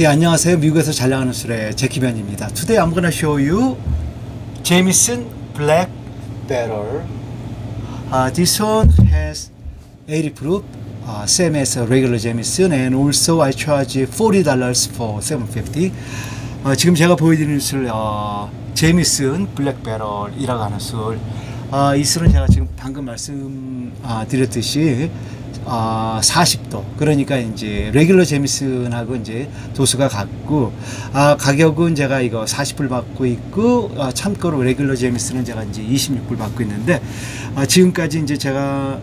예, 안녕하세요. 미국에서 잘 나가는 술의 제키변입니다. Today I'm gonna show you Jameson Black Barrel. Uh, this one has 80 proof, uh, same as a regular Jameson, and also I charge $40 for 750. 어, 지금 제가 보여드리는 술, 어, 제미슨 블랙 배럴이라고 하는 술. 어, 이 술은 제가 지금 방금 말씀 아, 드렸듯이 아, 40도. 그러니까 이제 레귤러 제미슨하고 이제 도수가 같고 아, 가격은 제가 이거 40불 받고 있고 아, 참고로 레귤러 제미슨은 제가 이제 26불 받고 있는데 아, 지금까지 이제 제가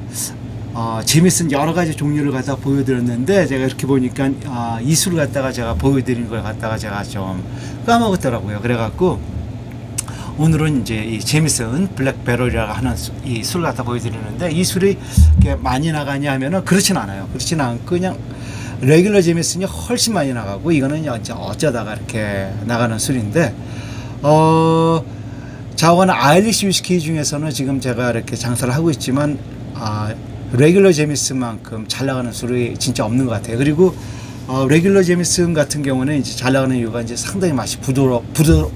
어, 재밌은 여러 가지 종류를 갖다 보여드렸는데 제가 이렇게 보니까 아, 이술 갖다가 제가 보여드린 걸 갖다가 제가 좀 까먹었더라고요. 그래갖고 오늘은 이제 이 제미슨 블랙 배럴이라고 하는 이술 갖다 보여드리는데 이 술이 이렇게 많이 나가냐 하면은 그렇진 않아요. 그렇진 않고 그냥 레귤러 제미슨이 훨씬 많이 나가고 이거는 이제 어쩌다가 이렇게 나가는 술인데 어 자원 아일리시 위스키 중에서는 지금 제가 이렇게 장사를 하고 있지만 아 레귤러 제미슨만큼 잘 나가는 술이 진짜 없는 것 같아요. 그리고 어, 레귤러 제미슨 같은 경우는 이제 잘 나가는 이유가 이제 상당히 맛이 부드러 부드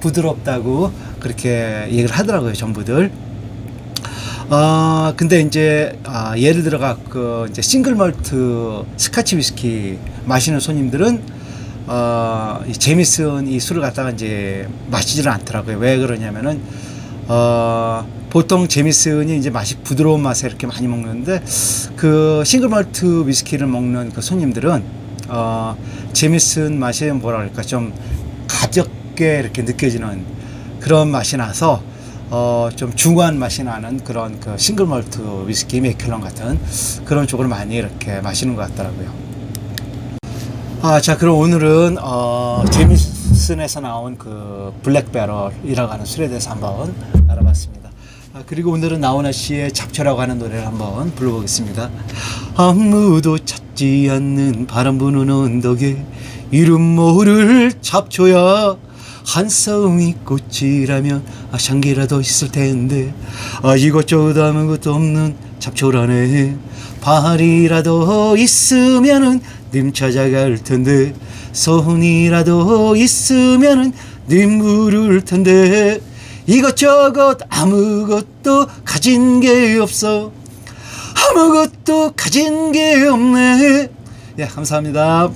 부드럽다고 그렇게 얘기를 하더라고요, 전부들. 아 근데 이제 아, 예를 들어가 그 이제 싱글 멀트 스카치 위스키 마시는 손님들은 어, 이 제미슨 이 술을 갖다가 이제 마시지를 않더라고요. 왜 그러냐면은 어, 보통 제미슨이 이제 맛이 부드러운 맛에 이렇게 많이 먹는데 그 싱글 멀트 위스키를 먹는 그 손님들은 어, 제미슨 맛이 뭐라 그럴까 좀 가볍 게 이렇게 느껴지는 그런 맛이 나서 어, 좀 중후한 맛이 나는 그런 그 싱글 멀트 위스키 메킬런 같은 그런 쪽으로 많이 이렇게 마시는 것 같더라고요. 아, 자, 그럼 오늘은 어, 제미슨에서 나온 그 블랙 배럴이라고 하는 술에 대해서 한번 알아봤습니다. 아, 그리고 오늘은 나훈아 씨의 잡초라고 하는 노래를 한번 불러보겠습니다. 아무도 찾지 않는 바람 부는 언덕에 이름 모를 잡초야 한 쌍이 꽃이라면 아 향기라도 있을 텐데. 아 이것저것 아무것도 없는 잡초라네. 발이라도 있으면은 님 찾아갈 텐데. 손이라도 있으면은 님 부를 텐데. 이것저것 아무것도 가진 게 없어. 아무것도 가진 게 없네. 예 감사합니다